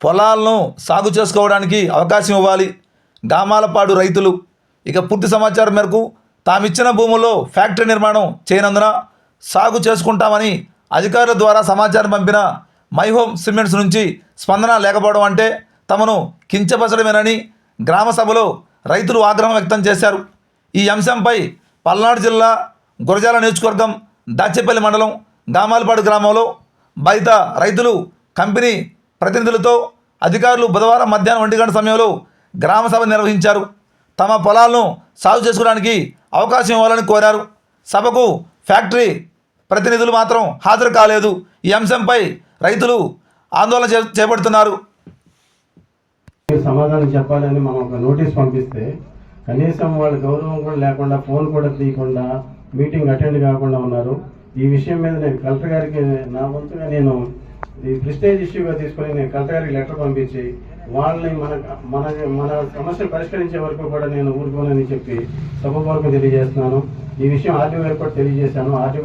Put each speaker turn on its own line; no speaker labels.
పొలాలను సాగు చేసుకోవడానికి అవకాశం ఇవ్వాలి. గామాలపాడు రైతులు ఇక పూర్తి సమాచారం మేరకు తామిచ్చిన భూముల్లో ఫ్యాక్టరీ నిర్మాణం చేయనందున సాగు చేసుకుంటామని అధికారుల ద్వారా సమాచారం పంపిన మైహోమ్ సిమెంట్స్ నుంచి స్పందన లేకపోవడం అంటే తమను కించపరచడమేనని గ్రామ సభలో రైతులు ఆగ్రహం వ్యక్తం చేశారు. ఈ అంశంపై పల్నాడు జిల్లా గురజాల నియోజకవర్గం దాచేపల్లి మండలం గామాలపాడు గ్రామంలో బయట రైతులు కంపెనీ ప్రతినిధులతో అధికారులు బుధవారం మధ్యాహ్నం ఒంటి గంట సమయంలో గ్రామ సభ నిర్వహించారు. తమ పొలాలను సాగు చేసుకోవడానికి అవకాశం ఇవ్వాలని కోరారు. సభకు ఫ్యాక్టరీ ప్రతినిధులు మాత్రం హాజరు కాలేదు. ఈ అంశంపై రైతులు ఆందోళన చే చేపడుతున్నారు.
సమాధానం చెప్పాలని మనం ఒక నోటీస్ పంపిస్తే కనీసం వాళ్ళు గౌరవం కూడా లేకుండా ఫోన్ కూడా తీయకుండా మీటింగ్ అటెండ్ కాకుండా ఉన్నారు. ఈ విషయం మీద నేను కలెక్టర్ గారికి నా వంతుగా నేను ఈ ప్రిస్టేజ్ ఇష్యూగా తీసుకుని నేను కలెక్టర్ లెటర్ పంపించి వాళ్ళని మన మన మన సమస్యలు పరిష్కరించే వరకు కూడా నేను ఊరుకోనని చెప్పి సభపూర్వకం తెలియజేస్తున్నాను. ఈ విషయం ఆర్టీఓ గారికి కూడా తెలియజేశాను. ఆర్టీఓ